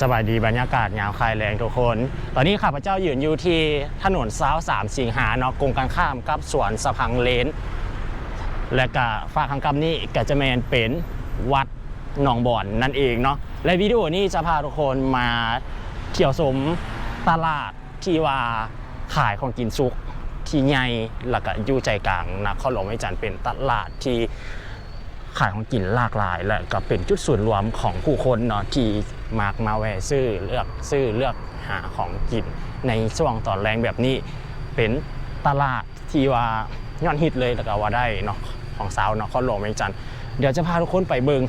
สวัสดีบรรยากาศยามคลายแรงทุกคน ตอนนี้ข้าพเจ้ายืนอยู่ที่ถนนซ้าวสามสิงหาเนาะกงกันข้ามกับสวนสะพังเลน และก็ฝากทางกำนี้ก็จะแมนเป็นวัดหนองบ่อนนั่นเองเนาะและวิดีโอนี้จะพาทุกคนมาเที่ยวชมตลาดที่ว่าขายของกินซุกที่ใหญ่แล้วก็อยู่ใจกลางนครหลวงไม่จันทร์เป็นตลาดที่ ขายของกินหลากหลาย และก็เป็นจุดศูนย์รวมของผู้คนเนาะที่มากมาแวะซื้อเลือกซื้อเลือกหาของกิน ในช่วงตอนแรงแบบนี้เป็นตลาดที่ว่ายอดฮิตเลยแล้วก็ว่าได้เนาะของสาวเนาะข้อหลวงเวียงจันทร์เดี๋ยวจะพาทุกคนไปเบิง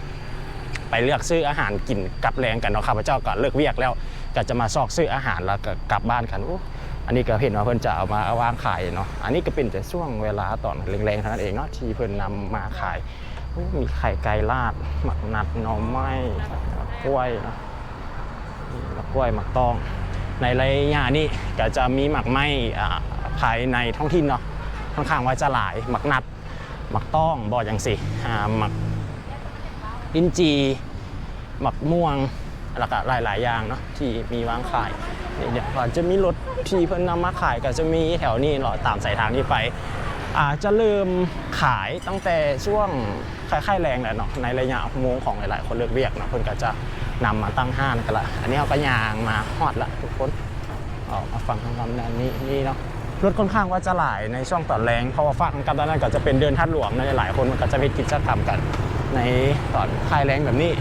ไปเลือกซื้ออาหารกินกับแรงกันเนาะข้าพเจ้าก็เลิกเวียกแล้วก็จะมาซอกซื้ออาหารแล้วก็กลับบ้านกันอันนี้ก็เห็นว่าเพิ่นจะเอามาวางขายเนาะอันนี้ก็เป็นแต่ช่วงเวลาตอนแรงๆเท่านั้นเองเนาะที่เพิ่นนำมาขาย มีไข่ไก่ลาด หมักนัดหน่อไม้กล้วยนะมะกล้วยหมักต้อง ในระยะนี้ก็จะมีหมักไม้อ่าขายในท้องถิ่นเนาะค่อนข้างว่าจะหลายหมักนัดหมักต้องบออย่างสิอ่หมักลิ้นจีหมักม่วงแล้วก็หลาย ๆ อย่างเนาะที่มีวางขายนี่เดี๋ยวก่อนจะมีรถที่เพิ่นนำมาขายก็จะมีแถวนี้เนาตามสายทางนี้ไป อาจจะเริ่มขายตั้งแต่ช่วงคล้ายๆแรงแหละเนาะในระยะโมงของหลายๆ คนเลิกเรียกเนาะเพิ่นก็จะนำมาตั้งห้านกันละอันนี้เขาก็ยางมาฮอดละทุกคนออกมาฟังคำคำนั้นนี้นี่เนาะรถค่อนข้างว่าจะหลายในช่วงตอนแรงเพราะว่าฝั่งกันตอนนั้นก็จะเป็นเดินทัดหลวงในหลายคนมันก็จะมีกิจกรรมกัน ในตอนคลายแรงแบบนี้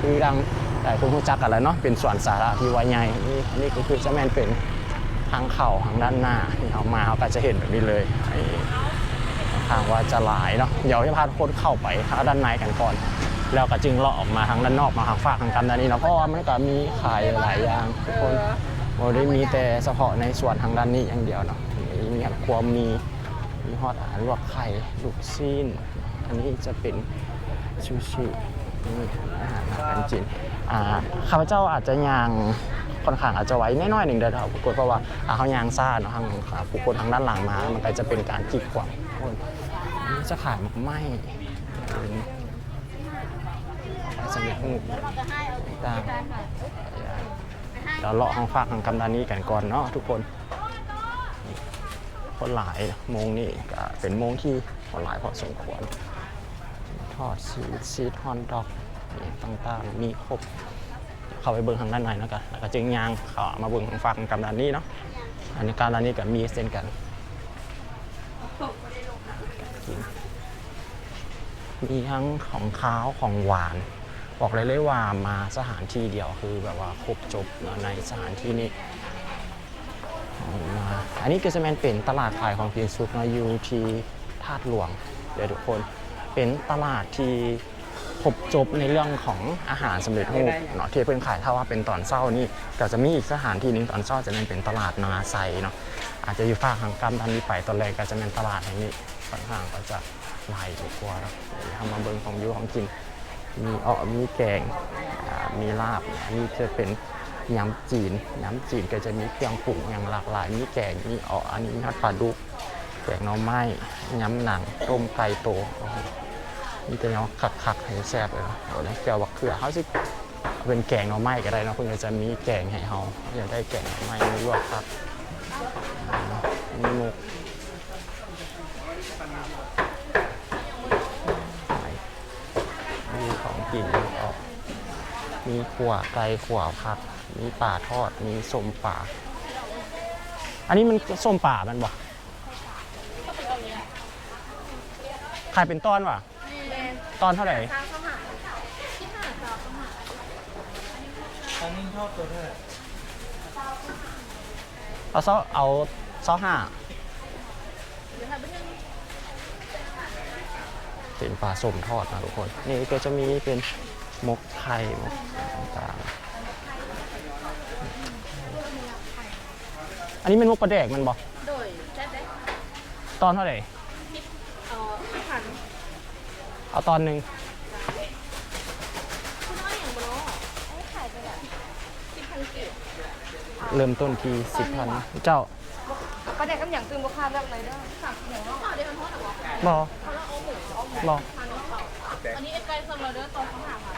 คือดังหลายคนรู้จักกันแล้วเนาะเป็นส่วนสาธารณะที่ว่าใหญ่นี่นนี้ก็คือจะแมนเป็นทางเข่าทางด้านหน้าที่เขามาเขาก็จะเห็นแบบนี้เลยไอ ทางว่าจะหลายเนาะเดี๋ยวจะพาทุกคนเข้าไปด้านในกันก่อน แล้วก็จึงเลาะออกมาทางด้านนอกมาทางฝากทางกันด้านนี้เนาะเพราะว่ามันก็มีขายหลายอย่างทุกคนโมได้มีแต่เฉพาะในส่วนทางด้านนี้อย่างเดียวเนาะมีมีครัวมีมีฮอดอาหารลวกไข่ลูกซีนอันนี้จะเป็นชูชิอาหารอาหารจีนอ่าข้าพเจ้าอาจจะยาง ค่อนข้างอาจจะไว้น้อยๆหนึ่งเดียวครับปรากฏเพราะว่าเขายางซ่าเนาะทางอ่าผู้คนทางด้านหลังมา มันก็จะเป็นการกีดขวางโอ้ยนี่จะขายหมกไหมเป็นสำเร็จรูปตางเดี๋ยวเลาะห้องฝากทางกำดานนี้กันก่อนเนาะทุกคน คนหลายโมงนี่ก็เป็นโมงที่คนหลายพอสมควรทอดซีดซีดฮอนดอกต่างๆมีครบ เข้าไปเบิ่งทางด้านในแล้วกันแล้วก็จึงยางเข้ามาเบิ่งทางฝากทางกำดานนี้เนาะอันนี้การดานนี้ก็มีเส้นกันมีทั้งของข้าวของหวาน บอกเลยเลยว่ามาสถานที่เดียวคือแบบว่าครบจบในสถานที่นี้มาอันนี้ก็จะเป็นตลาดขายของกินซุปนะอยู่ที่ธาตุหลวงเดี๋ยวทุกคนเป็นตลาดที่ ครบจบในเรื่องของอาหารสำเร็จรูปเนาะที่เพิ่นขายถ้าว่าเป็นตอนเช้านี่ก็จะมีอีกสถานที่หนึงตอนเช้าจะแม่นเป็นตลาดนาไซเนาะอาจจะอยู่ฝากทางกำทันนี้ไปตอนแรกก็จะเป็นตลาดแห่งนี้ค่อนข้างก็จะลายกว่าเนาะเดี๋ยวทำมาเบิงของอยูของกิน มีอ้อมีแกงอ่ามีลาบอันนี้จะเป็นยำจีนยำจีนก็จะมีเครื่องปรุงอย่างหลากหลาย มีแกง มีอ้ออันนี้มีทอดปลาดุกแกงหน่อไม้ยำหนังต้มไก่โตโอ้โห มีแต่เนาะคักๆให้แซ่บเลยเนาะเดี๋ยวนี้เกี่ยวบักเขือเขาสิเป็นแกงหน่อไม้ก็ได้เนาะเพิ่งจะมีแกงให้เขาอยากได้แกงหน่อไม้มีลวกครับอ่ามีหมกมีของกินออก มีขวไก่ขวผัก มีป่าทอด มีส้มป่า อันนี้มันส้มป่ามันบ่ขายเป็นตอนวะ ตอนเท่าไหร่ครั้งนี้ชอบตัวเท่าไหร่เอาซอเอาซอห้าเป็นปลาส้มทอดนะทุกคน นี่ก็จะมีเป็นมกไข่มกต่างๆอันนี้เป็นมกปลาแดกมันบอกโดยแจ๊ดได้ตอนเท่าไหร่เอ่อผัน เอาตอนหนึ่งเริ่มต้นที่สิบพันเจ้าก็ได้คำอย่างซึ่งบุคคลแบบไรได้สั่งอย่างว่เดี๋ยวมันทอดหรอบอบออันนี้เอ็ไก่สำหรับเด้อตอนเขาหาค่ะ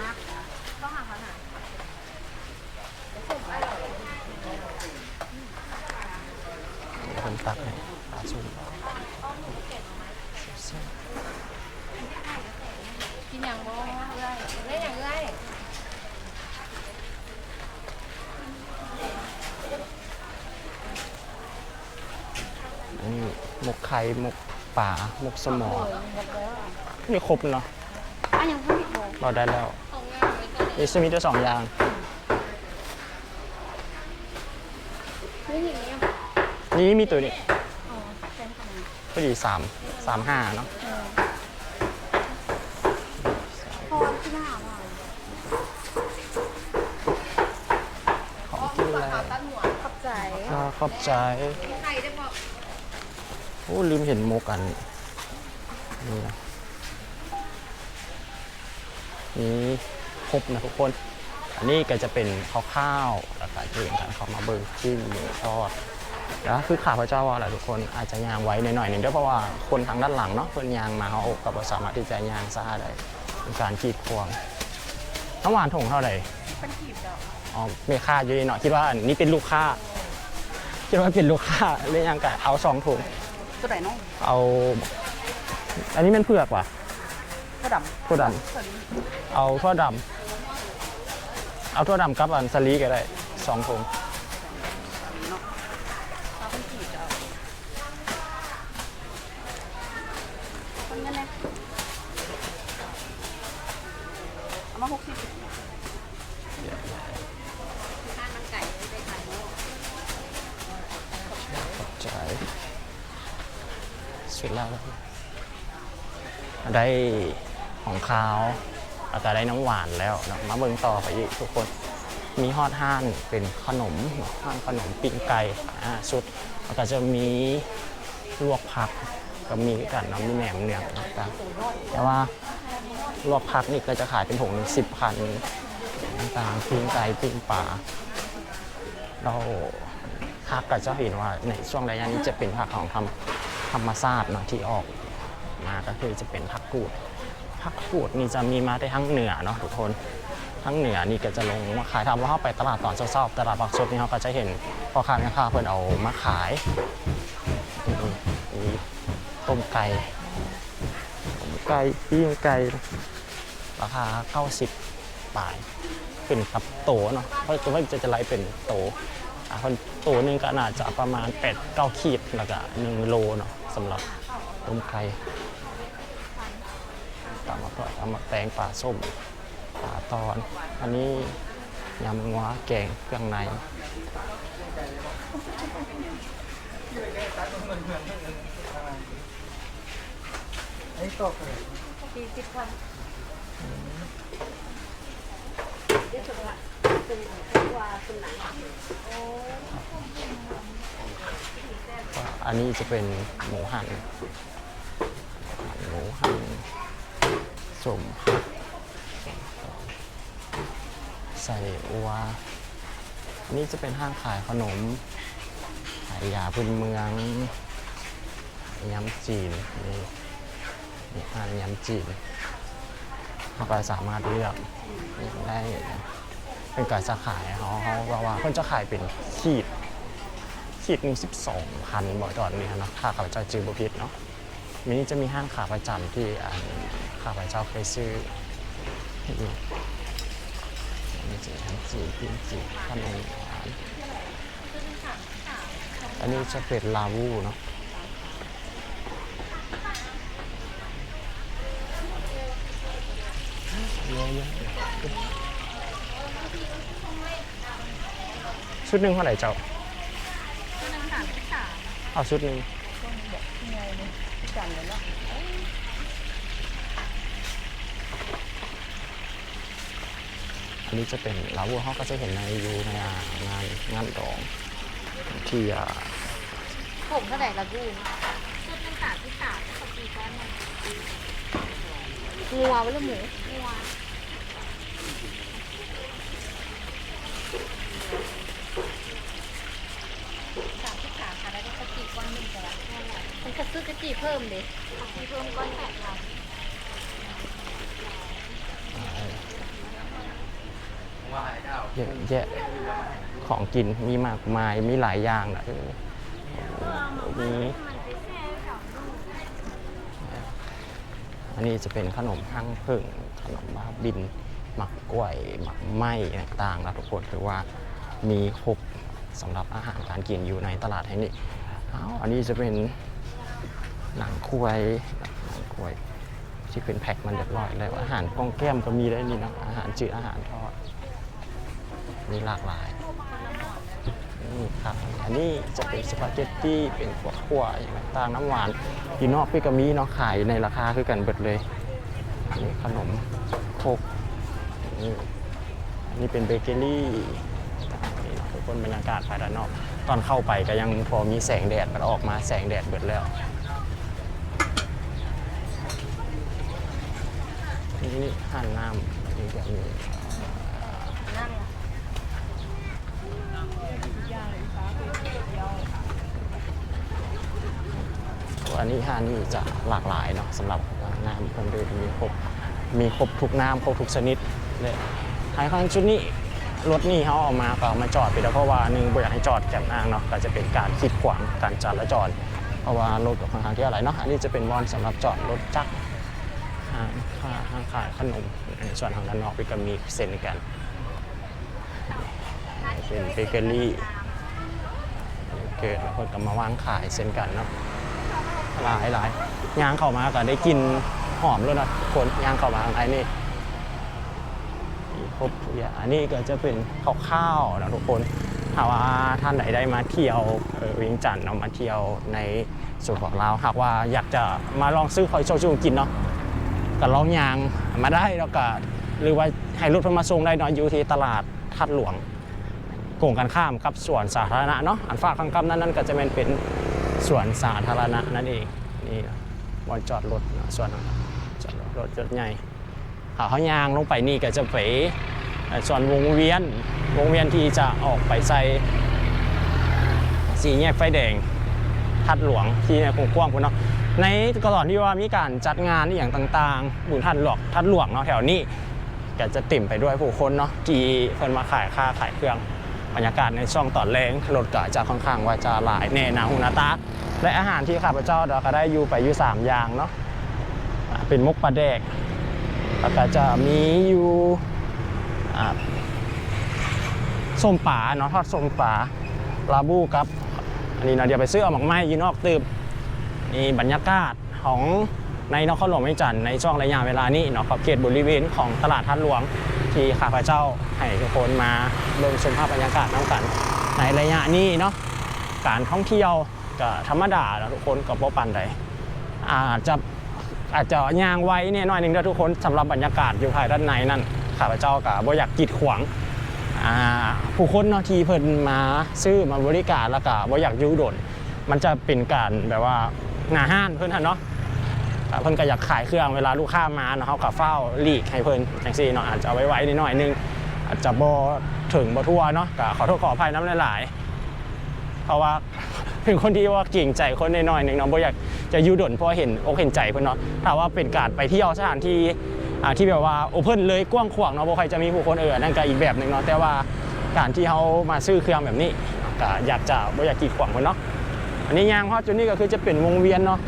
ฮะเขาหาเขาหาคนตักเลยตาสูง อย่างบ่เลยได้อย่างไรอันนี้หมกไข่หมกป่าหมกสมอหมดแล้วนี่ครบเนาะอันยังไม่พอเราได้แล้วของงานไว้ก็ได้นี่จะมีตัวสองอย่างนี่อย่างนี้นี่มีตัวนี้อ๋อเป็นขนาดพอดีสามสามห้าเนาะ พอที่หน้ามา ของกินอะไร ตั้งหัว ขับใจก็ขอบใจไข่ได้พอโอ้ลืมเห็นโมกันนี่นะนี่ครบนะทุกคน อันนี้ก็จะเป็นข้าวๆแล้วก็เรื่องกันเขามาเบิร์จิ้มหมูทอดแล้วคือข้าพเจ้าว่าแหละทุกคนอาจจะยางไว้หน่อยๆหนึ่งด้วยเพราะว่าคนทางด้านหลังเนาะเพิ่นยางมาเขาอกกับสามารถที่จะยางซ่าได้เป็นการขีดควงน้ำหวานถุงเท่าไหร่เป็นขีดดอกอ๋อมีค่าเยอะหน่อยคิดว่าอันนี้เป็นลูกค้า คิดว่าเป็นลูกค้าเล่นยังไงเอาสองถุงตัวไหนน้องเอา อันนี้มันเผือกว่ะตัวดถั่วดำตัวนี้ำเอาถั่วดำเอาถั่วดำกับอันสลีก็ได้สองถุงเนาะเอาเป็นขีดเอาคนเงินเลยเอามาหกสิบ ได้ของขาวแล้วก็ได้น้ำหวานแล้วเนาะมาเบิ่งต่อไปอีกทุกคนมีฮอดห้านเป็นขนมห้านขนมปิ้งไก่สุดแล้วก็จะมีลวกผักก็มีกันนาะมีแหนมเนืองต่างแต่ว่าลวกผักนี่ก็จะขายเป็นถุงสิบพันต่างๆปิ้งไก่ปิ้งปลาเราผักก็จะเห็นว่าในช่วงระยะนี้จะเป็นผักของธรรมธรรมชาติเนาะที่ออก มาก็คือจะเป็นผักกูดผักกูดนี่จะมีมาได้ทั้งเหนือเนาะทุกคนทั้งเหนือนี่ก็จะลงมาขายทำว่าเข้าไปตลาดตอนเช้าๆตลาดปักสดนี่เขาก็จะเห็นพ่อค้าแม่ค้าเพิ่นเอามาขายนี่นี่ต้มไก่ต้มไก่ปิ้งไก่ราคา90บาทเป็นกับโตเนาะเพราะตัวมันจะจะไล่เป็นโตอะคนโตหนึงก็น่าจะประมาณ8 9ขีดแล้วก็1โลเนาะสำหรับต้มไก่ ตามมาทอดตามมาแตงปลาส้มปลาตอน อันนี้ยำงัวแกงเครื่องในไอ้ตกเลยสี่สิบพันเดี๋ยวสุดละเป็นว่าเป็นหนังโอ้อันนี้จะเป็นหมูหั่นหมูหั่น สมผักใส่อัวนนี้จะเป็นห้างขายขนม ขายยาพื้นเมืองยำจีนนี่นี่ห้างยำจีนเราก็สามารถเลือกได้เป็นการจะขายเขาเขาบอกว่าเพื่อนจะขายเป็นขีด ขีดหนึ่งสิบสองพันบ่อยตอนนี้นะค่าข้าพเจ้าจือบุพิษเนาะมินี้จะมีห้างขาประจำที่อ ข้าพเจ้าเคยซื้อนี่อันนี้จะทั้งจีปิ้งจีขนมหวานอันนี้จะเป็นลาวูเนาะชุดหนึ่งเท่าไหร่เจ้าเอาชุดหนึ่งจังเลยเนาะอัน นี้จะเป็นลาวัวเขาก็จะเห็นในอยู่ในงานงานงานดองที่อ่าผมเท่าไหร่ละกูชุดมันสามที่สามกับปีก้อนมันงัวไว้แล้วหมูงัวสามที่สามค่ะแล้วก็กะปิก้อนหนึ่งจ้ะมันกระซื้อกะปิเพิ่มดิกะปิเพิ่มก้อนแปดค่ะ เยอะแยะของกินมีมากมายมีหลายอย่างนะเออมีอันนี้จะเป็นขนมห้างผึ่งขนมบ้าบิน หมักกล้วยหมักไหม้ต่างๆนะทุกคนถือว่ามีครบสำหรับอาหารการกินอยู่ในตลาดแห่งนี้อ้าวอันนี้จะเป็นหนังควายหนังควายที่เป็นแพ็คมันเรียบร้อยแล้วอาหารก้องแก้มก็มีได้นี่นะอาหารจืดอาหารทอด มีหลากหลายนี่ครับ อันนี้จะเป็นสปาเกตตี้เป็นขวดขั่วอย่างต่างน้ำหวานพี่นอกพี่กามีเนาะขายในราคาคือกันเบิดเลยอันนี้ขนมโคกนี่อันนี้เป็นเบเกอรี่ทุกคนบรรยากาศภายด้านนอก ตอนเข้าไปก็ยังพอมีแสงแดดมันออกมาแสงแดดเบิดแล้วนี่ห่านน้ำนี่แบบนี้ อันนี้ห้านี่จะหลากหลายเนาะสำหรับน้ำคนเดินมีครบมีครบทุกน้ำครบทุกชนิดเลยท้ายข้างชุดนี้รถนี่เขาเออกมาก็เอมาจอดไปแล้วเพราะว่าหนึ่งบ่อยากให้จอดแก็บนางเนาะก็จะเป็นการขีดขวางการจราจรเพราะว่ารถค่อนข้างที่อะไรเนาะอันนี้จะเป็นวอนสำหรับจอดรถจักรห้างค้าห้างขายขนมส่วนทางด้านนอกก็มีเซ็นกันเป็นเบเกอรี่เกิดแล้วคนก็มาวางขายเซ็นกันเนาะ หลายหลายย่างเข้ามาก็ได้กินหอมเลยนะทุกคนย่างเข้ามาทางไทยนี่ครบอย่างอันนี้ก็จะเป็นข้าวๆนะทุกคนถ้าว่าท่านไหนได้มาเที่ยวเอ่อเวียงจันทร์เนาะมาเที่ยวในส่วนของเราหากว่าอยากจะมาลองซื้อคอยโชชูกินเนาะก็ลองยางมาได้แล้วก็หรือว่าให้รถพมาส่งได้นาะอยู่ที่ตลาดทัดหลวงโกงกันข้ามกับสวนสาธารณะเนาะอันฝากข้างกำนั้นนั่นก็จะเป็นเป็น สวนสาธารณะนั่นเองนี่นะบอนจอดรถส่วนจอดรถรถรถใหญ่ขาเขายางลงไปนี่ก็จะไปส่วนวงเวียนวงเวียนที่จะออกไปใส่สีแยกไฟแดงทัดหลวงที่ในกว้างๆพุ่นเนาะในก่อนที่ว่ามีการจัดงานอย่างต่างๆบุญทัดหลวงทัดหลวงเนาะแถวนี้ก็จะติ่มไปด้วยผู้คนเนาะที่เพิ่นมาขายค่าขายเครื่อง บรรยากาศในช่วงตอนแรงรถก็จะค่อนข้างว่าจะหลายแน่นาหูนาตา และอาหารที่ข้าพเจ้าเราก็ได้อยู่ไปอยู่สามอย่างเนาะเป็นมุกปลาแดกแล้วก็จะมีอยู่ส้มป่าเนาะทอดส้มป่าลาบูครับ อันนี้เนาะเดี๋ยวไปซื้อเอาหมากไม้ยีนอกตืบนี่บรรยากาศของในนครหลวงไม่จันในช่วงระยะเวลานี้เนาะขอบเขตบริเวณของตลาดทัดหลวง ที่ข้าพเจ้าให้ทุกคนมาเบิ่งชมภาพบรรยากาศน้ำกัน ในระยะนี้เนาะการท่องเที่ยวก็ธรรมดาแล้วทุกคนก็บ่ปันใดอาจจะอาจจะย่างไว้เนี่ยน่อยหนึงเด้อทุกคนสำหรับบรรยากาศอยู่ภายด้านในนั่นข้าพเจ้าก็บ่อยากกีดขวางผู้คนเนาะที่เพิ่นมาซื้อมาบริการแล้วก็บ่อยากยู่โดนมันจะเป็นการแบบว่าหน้าห้านเพิ่นหั่นเนาะ เพิ่นก็อยากขายเครื่องเวลาลูกค้ามาเนาะเขาก็เฝ้าหลีกให้เพิ่นจังซี่เนาะอาจจะเอาไว้ไว้นิดหน่อยนึงอาจจะบ่ถึงบ่ทั่วเนาะก็ขอโทษขออภัยน้ำหลายๆเพราะว่าเป็นคนที่ว่าเก่งใจคนน้อยๆหนึงเนาะบ่อยากจะอยู่ดนเพราะเห็นอกเห็นใจเพิ่นเนาะถ้าว่าเป็นการไปเที่ยวสถานที่อ่าที่แบบว่าโอเพ่นเลยกว้างขวางเนาะบ่ใครจะมีผู้คนเออนั่นก็อีกแบบหนึงเนาะแต่ว่าการที่เขามาซื้อเครื่องแบบนี้ก็อยากจะบ่อยากกีดขวางเพิ่นเนาะอันนี้ยางเพราะจุดนี้ก็คือจะเป็นวงเวียนเนาะ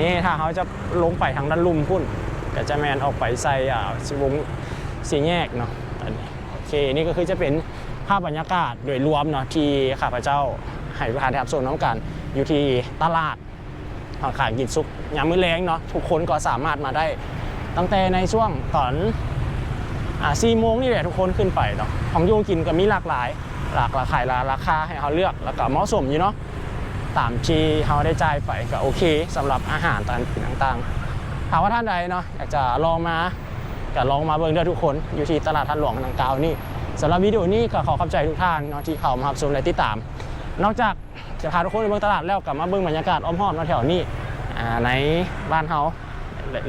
นี่ถ้าเขาจะลงไปทางด้านลุ่มพุ่นก็จะแมนออกไปใส่อ่าวงสีแยกเนาะอันนี้โอเคนี่ก็คือจะเป็นภาพบรรยากาศโดยรวมเนาะที่ข้าพเจ้าให้ประธานแถบโซนน้องกันอยู่ที่ตลาดขายกินซุกยามมื้อแรงเนาะทุกคนก็สามารถมาได้ตั้งแต่ในช่วงตอนอ่าสี่โมงนี่แหละทุกคนขึ้นไปเนาะของโยงกินก็มีหลากหลาย หลากหลาขายราคาให้เขาเลือกแล้วก็เหมาะสมอยู่เนาะ ตามที่เขาได้จ่ายไปก็โอเคสำหรับอาหารต่างๆถามว่าท่านใดเนาะอยากจะลองมาก็ลองมาเบิ่งเด้ทุกคนอยู่ที่ตลาดทัดหลวงทางกาวนี่สำหรับวิดีโอนี้ก็ขอขอบใจทุกท่านเนาะที่เข้ามารับชมและติดตาม นอกจากจะพาทุกคนไปเบิ่งตลาดแล้วกลับมาเบิ่งบรรยากาศอ้อมหอมแถวนี้ในบ้านเฮา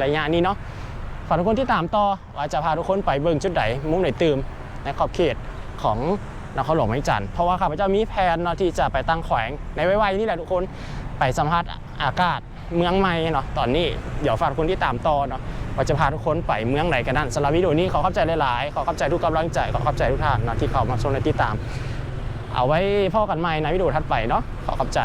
ระยะนี้เนาะฝากทุกคนที่ตามต่อว่าจะพาทุกคนไปเบิ่งจุดใดมุมไหนตื่มในขอบเขตของ นครหลวงไม่จันทร์เพราะว่าข้าพเจ้ามีแผนเนาะที่จะไปตั้งแขวงในไวๆนี่แหละทุกคนไปสัมผัสอากาศเมืองใหม่เนาะตอนนี้เดี๋ยวฝากทุกคนที่ตามต่อเนาะว่าจะพาทุกคนไปเมืองไหนกันนั่นสำหรับวิดีโอนี้ขอขอบใจหลายๆขอขอบใจทุกกำลังใจขอขอบใจทุกท่านนาะที่เข้ามาชมและติดตาม เอาไว้พ่อกันใหม่ในวิดีโอถัดไปเนาะขอขอบใจ